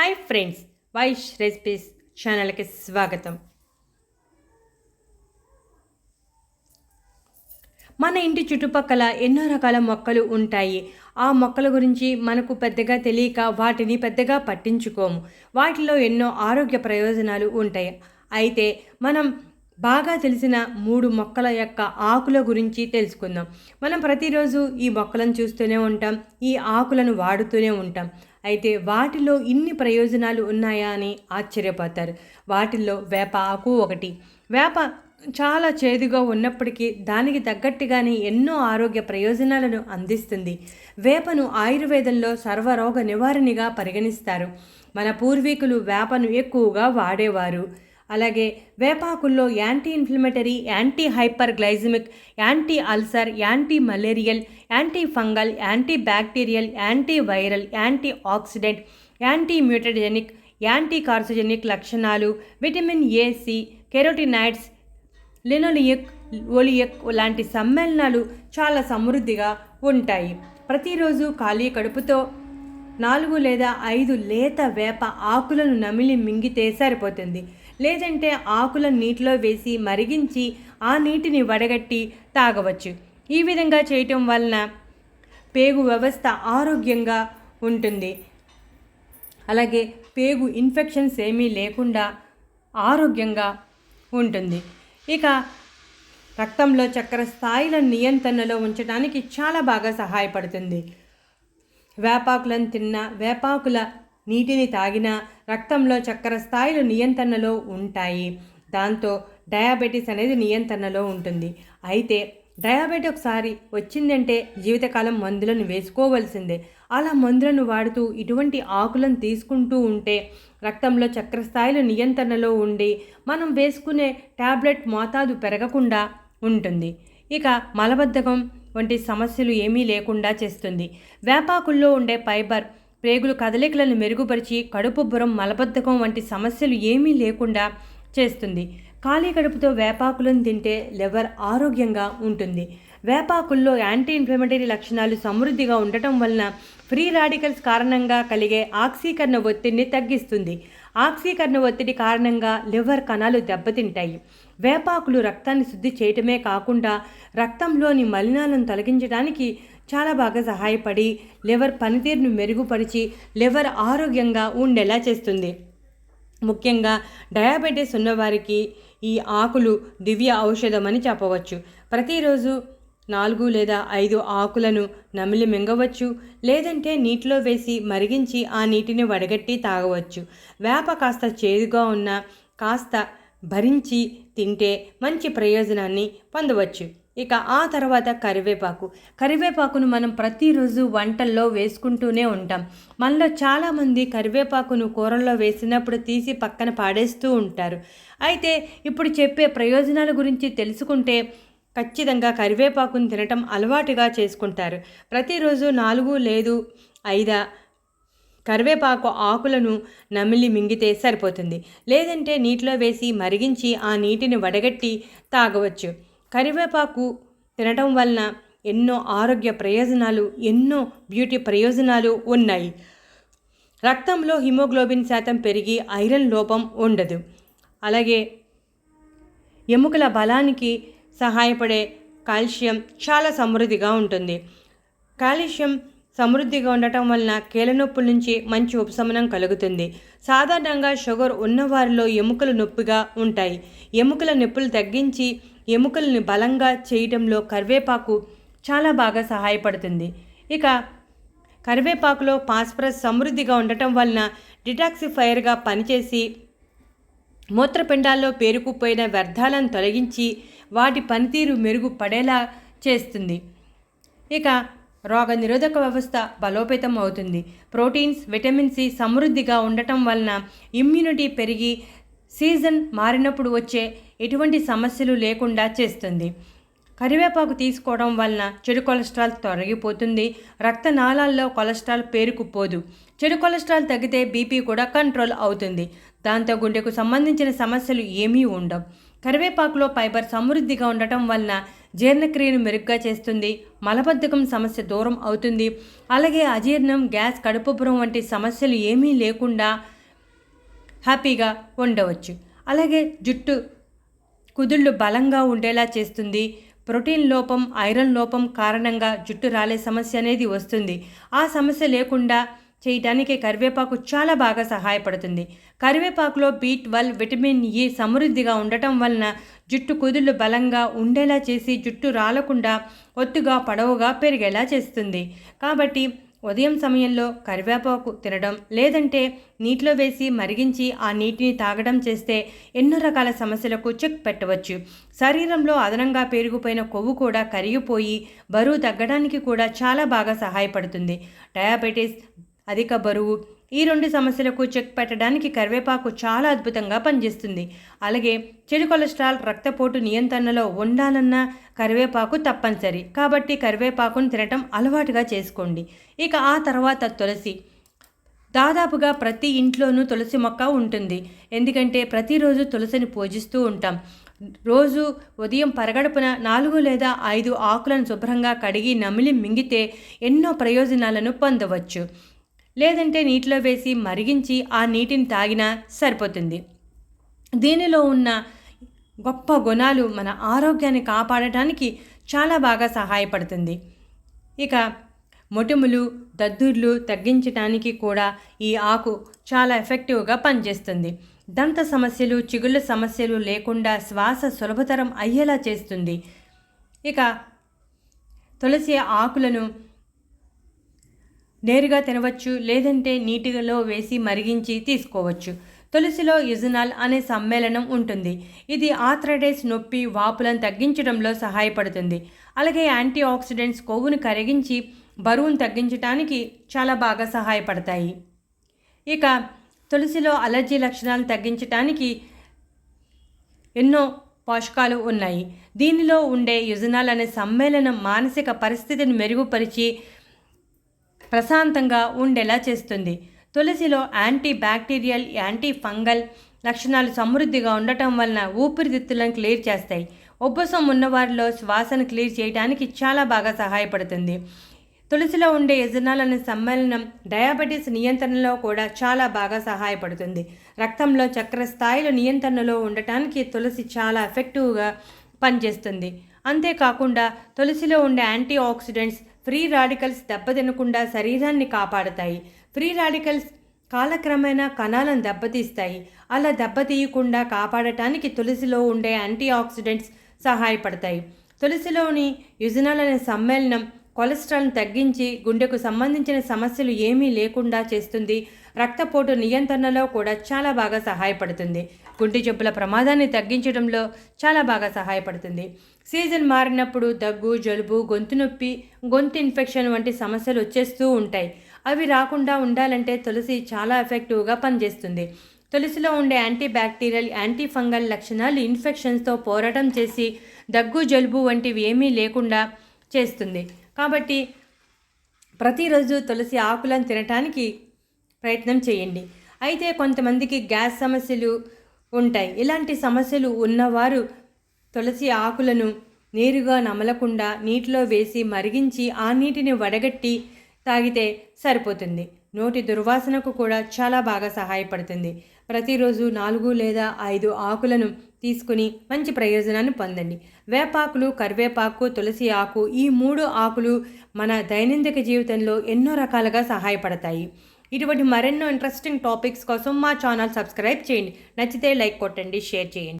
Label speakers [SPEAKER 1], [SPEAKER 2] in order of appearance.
[SPEAKER 1] Hi friends Vaish recipes ఛానల్కి స్వాగతం. మన ఇంటి చుట్టుపక్కల ఎన్నో రకాల మొక్కలు ఉంటాయి. ఆ మొక్కల గురించి మనకు పెద్దగా తెలియక వాటిని పెద్దగా పట్టించుకోము. వాటిలో ఎన్నో ఆరోగ్య ప్రయోజనాలు ఉంటాయి. అయితే మనం బాగా తెలిసిన మూడు మొక్కల యొక్క ఆకుల గురించి తెలుసుకుందాం. మనం ప్రతిరోజు ఈ మొక్కలను చూస్తూనే ఉంటాం ఈ ఆకులను వాడుతూనే ఉంటాం. అయితే వాటిలో ఇన్ని ప్రయోజనాలు ఉన్నాయా అని ఆశ్చర్యపోతారు. వాటిల్లో వేప ఆకు ఒకటి. వేప చాలా చేదుగా ఉన్నప్పటికీ దానికి తగ్గట్టుగానే ఎన్నో ఆరోగ్య ప్రయోజనాలను అందిస్తుంది. వేపను ఆయుర్వేదంలో సర్వరోగ నివారణగా పరిగణిస్తారు. మన పూర్వీకులు వేపను ఎక్కువగా వాడేవారు. అలాగే వేపాకుల్లో anti inflammatory anti hyper glycaemic anti ulcer anti malarial anti fungal anti bacterial anti viral anti oxidant anti mutagenic anti carcinogenic లక్షణాలు విటమిన్ ఏసి కెరోటినాయిడ్స్ కెరోటినైడ్స్ లినోలియక్ ఓలియక్ లాంటి సమ్మేళనాలు చాలా సమృద్ధిగా ఉంటాయి. ప్రతిరోజు ఖాళీ కడుపుతో నాలుగు లేదా ఐదు లేత వేప ఆకులను నమిలి మింగితే సరిపోతుంది. లేదంటే ఆకులను నీటిలో వేసి మరిగించి ఆ నీటిని వడగట్టి తాగవచ్చు. ఈ విధంగా చేయటం వలన పేగు వ్యవస్థ ఆరోగ్యంగా ఉంటుంది. అలాగే పేగు ఇన్ఫెక్షన్స్ ఏమీ లేకుండా ఆరోగ్యంగా ఉంటుంది. ఇక రక్తంలో చక్కెర స్థాయిల నియంత్రణలో ఉంచడానికి చాలా బాగా సహాయపడుతుంది. వేపాకులను తిన్న వేపాకుల నీటిని తాగినా రక్తంలో చక్కెర స్థాయిలు నియంత్రణలో ఉంటాయి. దాంతో డయాబెటీస్ అనేది నియంత్రణలో ఉంటుంది. అయితే డయాబెటీ ఒకసారి వచ్చిందంటే జీవితకాలం మందులను వేసుకోవలసిందే. అలా మందులను వాడుతూ ఇటువంటి ఆకులను తీసుకుంటూ ఉంటే రక్తంలో చక్కెర స్థాయిలు నియంత్రణలో ఉండి మనం వేసుకునే ట్యాబ్లెట్ మోతాదు పెరగకుండా ఉంటుంది. ఇక మలబద్ధకం వంటి సమస్యలు ఏమీ లేకుండా చేస్తుంది. వేపాకుల్లో ఉండే ఫైబర్ ప్రేగులు కదలికలను మెరుగుపరిచి కడుపుబ్బరం మలబద్ధకం వంటి సమస్యలు ఏమీ లేకుండా చేస్తుంది. ఖాళీ కడుపుతో వేపాకులను తింటే లివర్ ఆరోగ్యంగా ఉంటుంది. వేపాకుల్లో యాంటీ ఇన్ఫ్లమేటరీ లక్షణాలు సమృద్ధిగా ఉండటం వలన ఫ్రీ రాడికల్స్ కారణంగా కలిగే ఆక్సీకరణ ఒత్తిడిని తగ్గిస్తుంది. ఆక్సీకరణ ఒత్తిడి కారణంగా లివర్ కణాలు దెబ్బతింటాయి. వేపాకులు రక్తాన్ని శుద్ధి చేయటమే కాకుండా రక్తంలోని మలినాలను తొలగించడానికి చాలా బాగా సహాయపడి లివర్ పనితీరును మెరుగుపరిచి లివర్ ఆరోగ్యంగా ఉండేలా చేస్తుంది. ముఖ్యంగా డయాబెటీస్ ఉన్నవారికి ఈ ఆకులు దివ్య ఔషధం అని చెప్పవచ్చు. ప్రతిరోజు నాలుగు లేదా ఐదు ఆకులను నమిలి మింగవచ్చు. లేదంటే నీటిలో వేసి మరిగించి ఆ నీటిని వడగట్టి తాగవచ్చు. వేప కాస్త చేదుగా ఉన్న కాస్త భరించి తింటే మంచి ప్రయోజనాన్ని పొందవచ్చు. ఇక ఆ తర్వాత కరివేపాకు. కరివేపాకును మనం ప్రతిరోజు వంటల్లో వేసుకుంటూనే ఉంటాం. మనలో చాలామంది కరివేపాకును కూరల్లో వేసినప్పుడు తీసి పక్కన పాడేస్తూ ఉంటారు. అయితే ఇప్పుడు చెప్పే ప్రయోజనాల గురించి తెలుసుకుంటే ఖచ్చితంగా కరివేపాకును తినటం అలవాటుగా చేసుకుంటారు. ప్రతిరోజు నాలుగు లేదు ఐదా కరివేపాకు ఆకులను నమిలి మింగితే సరిపోతుంది. లేదంటే నీటిలో వేసి మరిగించి ఆ నీటిని వడగట్టి తాగవచ్చు. కరివేపాకు తినటం వలన ఎన్నో ఆరోగ్య ప్రయోజనాలు ఎన్నో బ్యూటీ ప్రయోజనాలు ఉన్నాయి. రక్తంలో హిమోగ్లోబిన్ శాతం పెరిగి ఐరన్ లోపం ఉండదు. అలాగే ఎముకల బలానికి సహాయపడే కాల్షియం చాలా సమృద్ధిగా ఉంటుంది. కాల్షియం సమృద్ధిగా ఉండటం వలన కీలనొప్పుల నుంచి మంచి ఉపశమనం కలుగుతుంది. సాధారణంగా షుగర్ ఉన్నవారిలో ఎముకలు నొప్పిగా ఉంటాయి. ఎముకల నొప్పులు తగ్గించి ఎముకల్ని బలంగా చేయడంలో కరివేపాకు చాలా బాగా సహాయపడుతుంది. ఇక కరివేపాకులో ఫాస్ఫరస్ సమృద్ధిగా ఉండటం వలన డిటాక్సిఫైయర్గా పనిచేసి మూత్రపిండాల్లో పేరుకుపోయిన వ్యర్థాలను తొలగించి వాటి పనితీరు మెరుగుపడేలా చేస్తుంది. ఇక రోగ నిరోధక వ్యవస్థ బలోపేతం అవుతుంది. ప్రోటీన్స్ విటమిన్ సి సమృద్ధిగా ఉండటం వలన ఇమ్యూనిటీ పెరిగి సీజన్ మారినప్పుడు వచ్చే ఎటువంటి సమస్యలు లేకుండా చేస్తుంది. కరివేపాకు తీసుకోవడం వలన చెడు కొలెస్ట్రాల్ తొలగిపోతుంది. రక్తనాళాల్లో కొలెస్ట్రాల్ పేరుకుపోదు. చెడు కొలెస్ట్రాల్ తగ్గితే బీపీ కూడా కంట్రోల్ అవుతుంది. దాంతో గుండెకు సంబంధించిన సమస్యలు ఏమీ ఉండవు. కరివేపాకులో ఫైబర్ సమృద్ధిగా ఉండటం వలన జీర్ణక్రియను మెరుగ్గా చేస్తుంది. మలబద్ధకం సమస్య దూరం అవుతుంది. అలాగే అజీర్ణం గ్యాస్ కడుపుపురం వంటి సమస్యలు ఏమీ లేకుండా హ్యాపీగా ఉండవచ్చు. అలాగే జుట్టు కుదుళ్ళు బలంగా ఉండేలా చేస్తుంది. ప్రోటీన్ లోపం ఐరన్ లోపం కారణంగా జుట్టు రాలే సమస్య అనేది వస్తుంది. ఆ సమస్య లేకుండా చేయడానికి కరివేపాకు చాలా బాగా సహాయపడుతుంది. కరివేపాకులో బి ట్వెల్వ్ విటమిన్ ఈ సమృద్ధిగా ఉండటం వలన జుట్టు కుదుళ్ళు బలంగా ఉండేలా చేసి జుట్టు రాలకుండా ఒత్తుగా పొడవుగా పెరిగేలా చేస్తుంది. కాబట్టి ఉదయం సమయంలో కరివేపాకు తినడం లేదంటే నీటిలో వేసి మరిగించి ఆ నీటిని తాగడం చేస్తే ఎన్నో రకాల సమస్యలకు చెక్ పెట్టవచ్చు. శరీరంలో అదనంగా పెరిగిపోయిన కొవ్వు కూడా కరిగిపోయి బరువు తగ్గడానికి కూడా చాలా బాగా సహాయపడుతుంది. డయాబెటీస్ అధిక బరువు ఈ రెండు సమస్యలకు చెక్ పెట్టడానికి కరివేపాకు చాలా అద్భుతంగా పనిచేస్తుంది. అలాగే చెడు కొలెస్ట్రాల్ రక్తపోటు నియంత్రణలో ఉండాలన్న కరివేపాకు తప్పనిసరి. కాబట్టి కరివేపాకును తినటం అలవాటుగా చేసుకోండి. ఇక ఆ తర్వాత తులసి. దాదాపుగా ప్రతి ఇంట్లోనూ తులసి మొక్క ఉంటుంది. ఎందుకంటే ప్రతిరోజు తులసిని పూజిస్తూ ఉంటాం. రోజు ఉదయం పరగడుపున నాలుగు లేదా ఐదు ఆకులను శుభ్రంగా కడిగి నమిలి మింగితే ఎన్నో ప్రయోజనాలను పొందవచ్చు. లేదంటే నీటిలో వేసి మరిగించి ఆ నీటిని తాగినా సరిపోతుంది. దీనిలో ఉన్న గొప్ప గుణాలు మన ఆరోగ్యాన్ని కాపాడటానికి చాలా బాగా సహాయపడుతుంది. ఇక మొటిములు దద్దుర్లు తగ్గించడానికి కూడా ఈ ఆకు చాలా ఎఫెక్టివ్గా పనిచేస్తుంది. దంత సమస్యలు చిగుళ్ళ సమస్యలు లేకుండా శ్వాస సులభతరం అయ్యేలా చేస్తుంది. ఇక తులసి ఆకులను నేరుగా తినవచ్చు లేదంటే నీటిలో వేసి మరిగించి తీసుకోవచ్చు. తులసిలో యుజనాల్ అనే సమ్మేళనం ఉంటుంది. ఇది ఆథ్రైటిస్ నొప్పి వాపులను తగ్గించడంలో సహాయపడుతుంది. అలాగే యాంటీ ఆక్సిడెంట్స్ కొవ్వును కరిగించి బరువును తగ్గించడానికి చాలా బాగా సహాయపడతాయి. ఇక తులసిలో అలర్జీ లక్షణాలను తగ్గించడానికి ఎన్నో పోషకాలు ఉన్నాయి. దీనిలో ఉండే యుజనాల్ అనే సమ్మేళనం మానసిక పరిస్థితిని మెరుగుపరిచి ప్రశాంతంగా ఉండేలా చేస్తుంది. తులసిలో యాంటీ బ్యాక్టీరియల్ యాంటీ ఫంగల్ లక్షణాలు సమృద్ధిగా ఉండటం వలన ఊపిరితిత్తులను క్లియర్ చేస్తాయి. ఉబ్బసం ఉన్నవారిలో శ్వాసను క్లియర్ చేయడానికి చాలా బాగా సహాయపడుతుంది. తులసిలో ఉండే యజనాలను సమ్మేళనం డయాబెటీస్ నియంత్రణలో కూడా చాలా బాగా సహాయపడుతుంది. రక్తంలో చక్కెర స్థాయిలు నియంత్రణలో ఉండటానికి తులసి చాలా ఎఫెక్టివ్గా పనిచేస్తుంది. అంతేకాకుండా తులసిలో ఉండే యాంటీ ఆక్సిడెంట్స్ ఫ్రీ రాడికల్స్ దెబ్బతినకుండా శరీరాన్ని కాపాడతాయి. ఫ్రీ రాడికల్స్ కాలక్రమేణా కణాలను దెబ్బతీస్తాయి. అలా దెబ్బతీయకుండా కాపాడటానికి తులసిలో ఉండే యాంటీ ఆక్సిడెంట్స్ సహాయపడతాయి. తులసిలోని యుజనాల్ అనే సమ్మేళనం కొలెస్ట్రాల్ను తగ్గించి గుండెకు సంబంధించిన సమస్యలు ఏమీ లేకుండా చేస్తుంది. రక్తపోటు నియంత్రణలో కూడా చాలా బాగా సహాయపడుతుంది. గుండె జబ్బుల ప్రమాదాన్ని తగ్గించడంలో చాలా బాగా సహాయపడుతుంది. సీజన్ మారినప్పుడు దగ్గు జలుబు గొంతు నొప్పి గొంతు ఇన్ఫెక్షన్ వంటి సమస్యలు వచ్చేస్తూ ఉంటాయి. అవి రాకుండా ఉండాలంటే తులసి చాలా ఎఫెక్టివ్గా పనిచేస్తుంది. తులసిలో ఉండే యాంటీ బ్యాక్టీరియల్ యాంటీ ఫంగల్ లక్షణాలు ఇన్ఫెక్షన్స్తో పోరాటం చేసి దగ్గు జలుబు వంటివి ఏమీ లేకుండా చేస్తుంది. కాబట్టి ప్రతిరోజు తులసి ఆకులను తినటానికి ప్రయత్నం చేయండి. అయితే కొంతమందికి గ్యాస్ సమస్యలు ఉంటాయి. ఇలాంటి సమస్యలు ఉన్నవారు తులసి ఆకులను నేరుగా నమలకుండా నీటిలో వేసి మరిగించి ఆ నీటిని వడగట్టి తాగితే సరిపోతుంది. నోటి దుర్వాసనకు కూడా చాలా బాగా సహాయపడుతుంది. ప్రతిరోజు నాలుగు లేదా ఐదు ఆకులను తీసుకుని మంచి ప్రయోజనాన్ని పొందండి. వేపాకులు కరివేపాకు తులసి ఆకు ఈ మూడు ఆకులు మన దైనందిక జీవితంలో ఎన్నో రకాలుగా సహాయపడతాయి. ఇటువంటి మరెన్నో ఇంట్రెస్టింగ్ టాపిక్స్ కోసం మా ఛానల్ సబ్స్క్రైబ్ చేయండి. నచ్చితే లైక్ కొట్టండి షేర్ చేయండి.